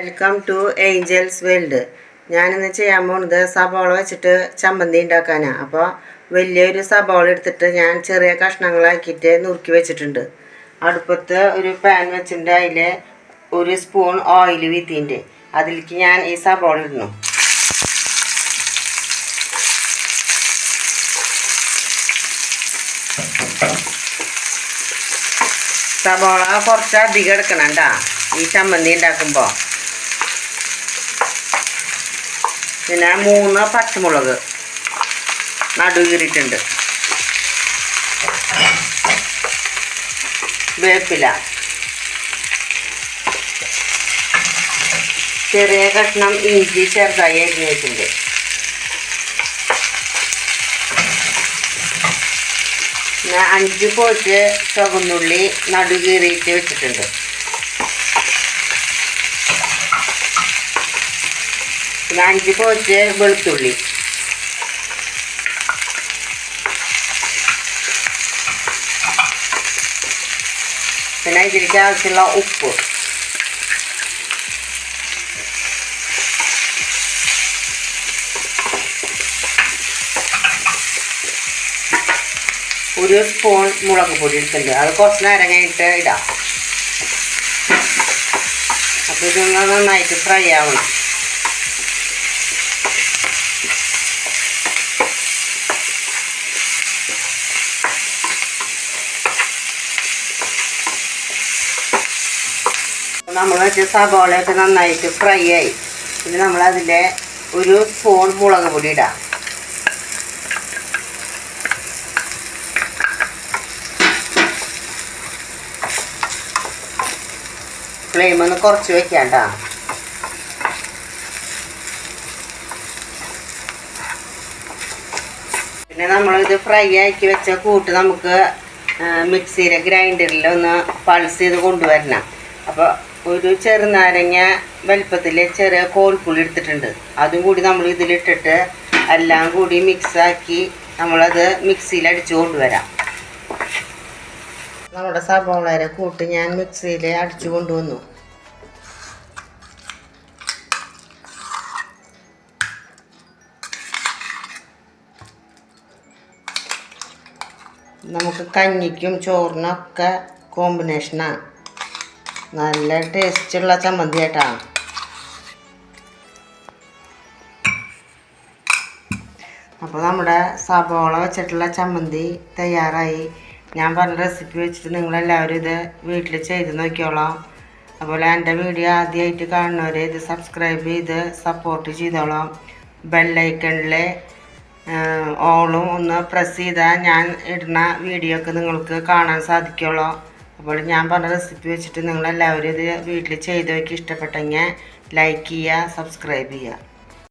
Welcome to Angeles world ഞാനിന്ന് ചെയ്യാൻ പോകുന്നത് സബോള വെച്ചിട്ട് ചമ്മന്തി ഉണ്ടാക്കാനാണ് അപ്പോൾ വലിയൊരു സബോള എടുത്തിട്ട് ഞാൻ ചെറിയ കഷ്ണങ്ങളാക്കിയിട്ട് നുറുക്കി വെച്ചിട്ടുണ്ട്. അടുപ്പത്ത് ഒരു പാൻ വെച്ചിട്ടുണ്ട്. അതിൽ ഒരു സ്പൂൺ ഓയിൽ വീത്തിന്റെ അതിലേക്ക് ഞാൻ ഈ സബോള ഇടുന്നു. സബോള കുറച്ച് അധികം എടുക്കണം കേട്ടോ ഈ ചമ്മന്തി ഉണ്ടാക്കുമ്പോൾ പിന്നെ മൂന്ന് പച്ചമുളക് നടുകീറിയിട്ടുണ്ട് വേപ്പില. ചെറിയ കഷ്ണം ഇഞ്ചി ചെറുതായി അരിഞ്ഞിട്ടുണ്ട് പിന്നെ അഞ്ച് പോച്ച് ചുവന്നുള്ളി നടുകീറിയിട്ട് വെച്ചിട്ടുണ്ട്. പിന്നെ അഞ്ച് പോച്ച് വെളുത്തുള്ളി. പിന്നെ ഇതിലേക്ക് ആവശ്യമുള്ള ഉപ്പ്. ഒരു സ്പൂൺ മുളക് പൊടി എടുത്തിട്ടുണ്ട്. അത് കുറച്ച് നേരം കഴിഞ്ഞിട്ട് ഇടാം. അപ്പോൾ ഇതൊന്ന് നന്നായിട്ട് ഫ്രൈ ആവണം. നമ്മൾ വെച്ച സബോളയൊക്കെ നന്നായിട്ട് ഫ്രൈ ആയി. പിന്നെ നമ്മളതിലെ ഒരു സ്പൂൺ മുളക് പൊടി ഇടാം. ഫ്ലെയിം ഒന്ന് കുറച്ച് വെക്കാണ്ട പിന്നെ പിന്നെ നമ്മളിത് ഫ്രൈ ആക്കി വെച്ച കൂട്ട് നമുക്ക് മിക്സിയിലെ ഗ്രൈൻഡറിൽ ഒന്ന് പൾസ് ചെയ്ത് കൊണ്ടുവരണം. അപ്പോൾ ഒരു ചെറുനാരങ്ങ വലിപ്പത്തിൽ ചെറിയ കോൽപ്പുളി എടുത്തിട്ടുണ്ട്. അതും കൂടി നമ്മൾ ഇതിലിട്ടിട്ട് എല്ലാം കൂടി മിക്സാക്കി നമ്മളത് മിക്സിയിൽ അടിച്ചു കൊണ്ടുവരാം. നമ്മുടെ സബോളയുടെ കൂട്ട് ഞാൻ മിക്സിയിൽ അടിച്ചു കൊണ്ടുവന്നു. നമുക്ക് കഞ്ഞിക്കും ചോറിനൊക്കെ കോമ്പിനേഷനാണ് നല്ല ടേസ്റ്റുള്ള ചമ്മന്തി ആയിട്ടാണ് അപ്പോൾ നമ്മുടെ സബോള വെച്ചിട്ടുള്ള ചമ്മന്തി തയ്യാറായി. ഞാൻ പറഞ്ഞ റെസിപ്പി വെച്ചിട്ട് നിങ്ങളെല്ലാവരും ഇത് വീട്ടിൽ ചെയ്ത് നോക്കിയോളാം അതുപോലെ എന്റെ വീഡിയോ ആദ്യമായിട്ട് കാണുന്നവർ ഇത് സബ്സ്ക്രൈബ് ചെയ്ത് സപ്പോർട്ട് ചെയ്തോളാം. ബെല്ലൈക്കണിൽ ഓളും ഒന്ന് പ്രസ് ചെയ്താൽ ഞാൻ ഇടുന്ന വീഡിയോ ഒക്കെ നിങ്ങൾക്ക് കാണാൻ സാധിക്കുള്ളൂ. അപ്പോൾ ഞാൻ പറഞ്ഞ റെസിപ്പി വെച്ചിട്ട് നിങ്ങളെല്ലാവരും ഇത് വീട്ടിൽ ചെയ്ത് നോക്കി ഇഷ്ടപ്പെട്ടെങ്കിൽ ലൈക്ക് ചെയ്യുക സബ്സ്ക്രൈബ് ചെയ്യുക.